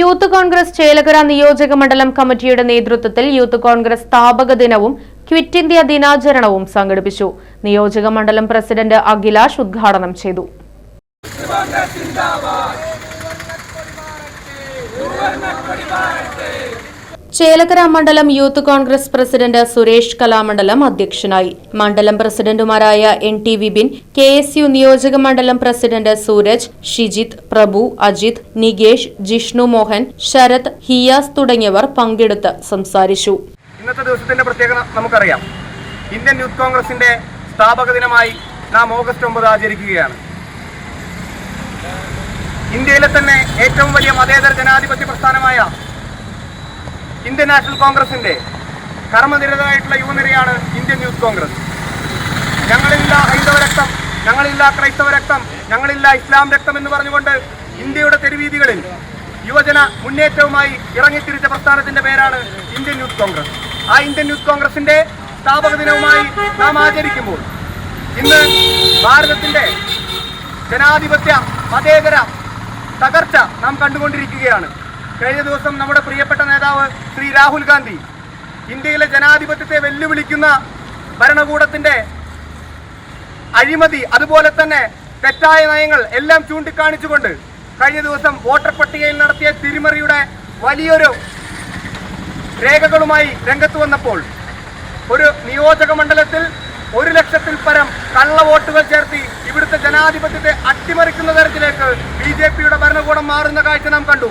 Youth Congress Chelakara നിയോജക മണ്ഡലം കമ്മിറ്റിയുടെ നേതൃത്വത്തിൽ യൂത്ത് കോൺഗ്രസ് സ്ഥാപക ദിനവും ക്വിറ്റ് ഇന്ത്യ ദിനാചരണവും സംഘടിപ്പിച്ചു. നിയോജക മണ്ഡലം പ്രസിഡന്റ് അഖിലാഷ് ഉദ്ഘാടനം ചെയ്തു. ചേലക്കര മണ്ഡലം Youth Congress president Suresh Kalamandalam അധ്യക്ഷനായി. മണ്ഡലം പ്രസിഡന്റുമാരായ N T Vipin K S U നിയോജക മണ്ഡലം പ്രസിഡന്റ് സൂരജ് ഷിജിത്ത് പ്രഭു അജിത് നികേഷ് ജിഷ്ണു മോഹൻ ശരത് ഹിയാസ് തുടങ്ങിയവർ പങ്കെടുത്ത് സംസാരിച്ചു. ഇന്നത്തെ ദിവസത്തിന്റെ പ്രത്യേകത നമുക്കറിയാം. ഇന്ത്യൻ യൂത്ത് കോൺഗ്രസിന്റെ സ്ഥാപക ദിനമായി നാം ഓഗസ്റ്റ് ഒമ്പത് ആചരിക്കുകയാണ്. ഇന്ത്യയിലെ തന്നെ ഏറ്റവും വലിയ മതേതര ജനാധിപത്യ പ്രസ്ഥാനമായ ഇന്ത്യൻ നാഷണൽ കോൺഗ്രസിന്റെ കർമ്മനിരതരായിട്ടുള്ള യുവനിരയാണ് ഇന്ത്യൻ യൂത്ത് കോൺഗ്രസ്. ഞങ്ങളില്ല ഹൈന്ദവ രക്തം ഞങ്ങളില്ല ക്രൈസ്തവ രക്തം ഞങ്ങളില്ല ഇസ്ലാം രക്തം എന്ന് പറഞ്ഞുകൊണ്ട് ഇന്ത്യയുടെ തെരുവീതികളിൽ യുവജന മുന്നേറ്റവുമായി ഇറങ്ങിത്തിരിച്ച പ്രസ്ഥാനത്തിന്റെ പേരാണ് ഇന്ത്യൻ യൂത്ത് കോൺഗ്രസ്. ആ ഇന്ത്യൻ യൂത്ത് കോൺഗ്രസിന്റെ സ്ഥാപക ദിനവുമായി നാം ആചരിക്കുമ്പോൾ ഇന്ന് ഭാരതത്തിന്റെ ജനാധിപത്യ മതേതര തകർച്ച നാം കണ്ടുകൊണ്ടിരിക്കുകയാണ്. കഴിഞ്ഞ ദിവസം നമ്മുടെ പ്രിയപ്പെട്ട നേതാവ് ശ്രീ രാഹുൽ ഗാന്ധി ഇന്ത്യയിലെ ജനാധിപത്യത്തെ വെല്ലുവിളിക്കുന്ന ഭരണകൂടത്തിന്റെ അഴിമതി അതുപോലെ തന്നെ തെറ്റായ നയങ്ങൾ എല്ലാം ചൂണ്ടിക്കാണിച്ചുകൊണ്ട് കഴിഞ്ഞ ദിവസം വോട്ടർ പട്ടികയിൽ നടത്തിയ തിരിമറിയുടെ വലിയൊരു രേഖകളുമായി രംഗത്ത് വന്നപ്പോൾ ഒരു നിയോജക മണ്ഡലത്തിൽ ഒരു ലക്ഷത്തിൽ പരം കള്ള വോട്ടുകൾ ചേർത്തി ഇവിടുത്തെ ജനാധിപത്യത്തെ അട്ടിമറിക്കുന്ന തരത്തിലേക്ക് ബി ജെ പിയുടെ ഭരണകൂടം മാറുന്ന കാഴ്ച നാം കണ്ടു.